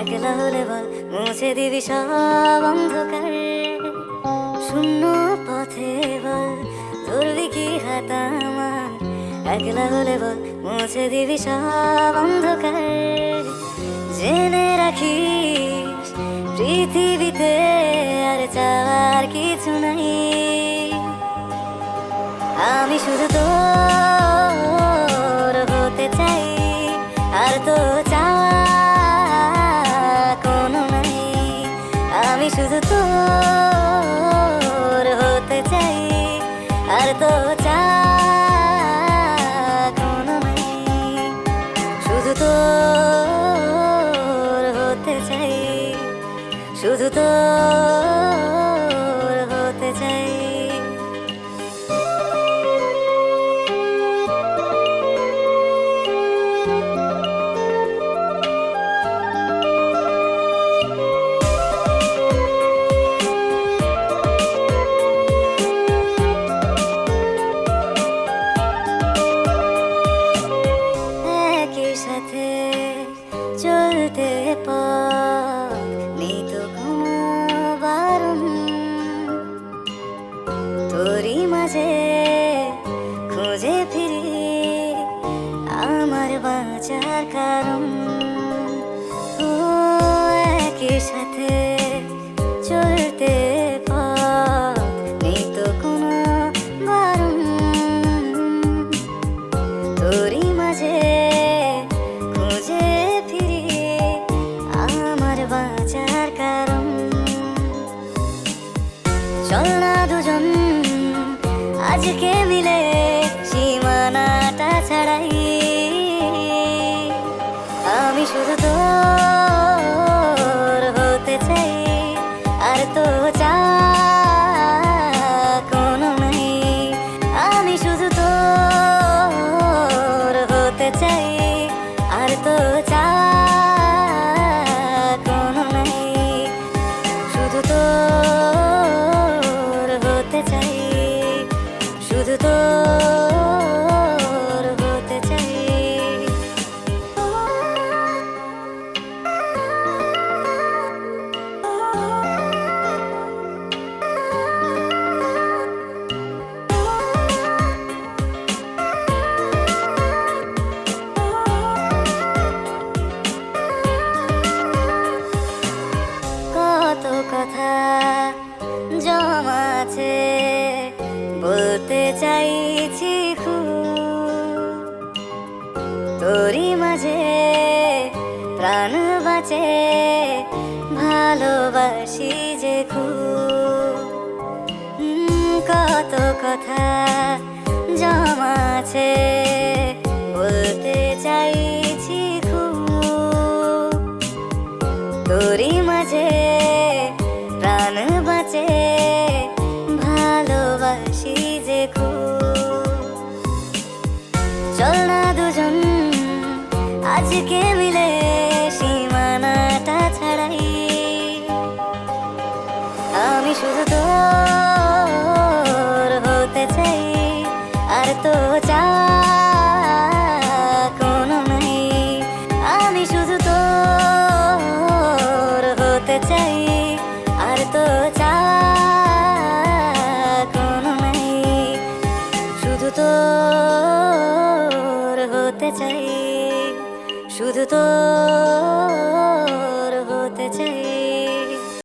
একলা হলে বল, মুছে দিবি সব অন্ধকার। শূন্য পথে বল, ধরবি কি হাত আমার? একলা হলে বল, মুছে দিবি সব অন্ধকার। জেনে রাখিস, পৃথিবীতে আর চাওয়ার কিছু নাই। আমি শুধু তোর শুধু তোর হতে চাই, আর তো চা কোনো নাই। শুধু তোর হতে চাই শুধু তোর মাঝে খুঁজে ফিরি আমার বাঁচার কারণ। ও একই সাথে চলতে মাঝে খুঁজে আমার চল না দুজন আজকে মিলে সীমানাটা ছাড়াই। আমি শুধু তোর হতে চাই, আর তো চা কোনো নাই। আমি শুধু তোর হতে চাই, আর তো চা বলতে চাইছি তোরই মাঝে প্রাণ বাঁচে, ভালোবাসি যে খুব। কত কথা জমাছে বলতে চাইছি খুব। তোরই মাঝে প্রাণ বাঁচে আজকে মিলে সীমানাটা ছাড়াই। আমি শুধু তোর হতে চাই, আর তো চা কোনো নাই। আমি শুধু তোর হতে চাই, আর তো চা কোনো নাই। শুধু তোর হতে চাই। শুধু তোর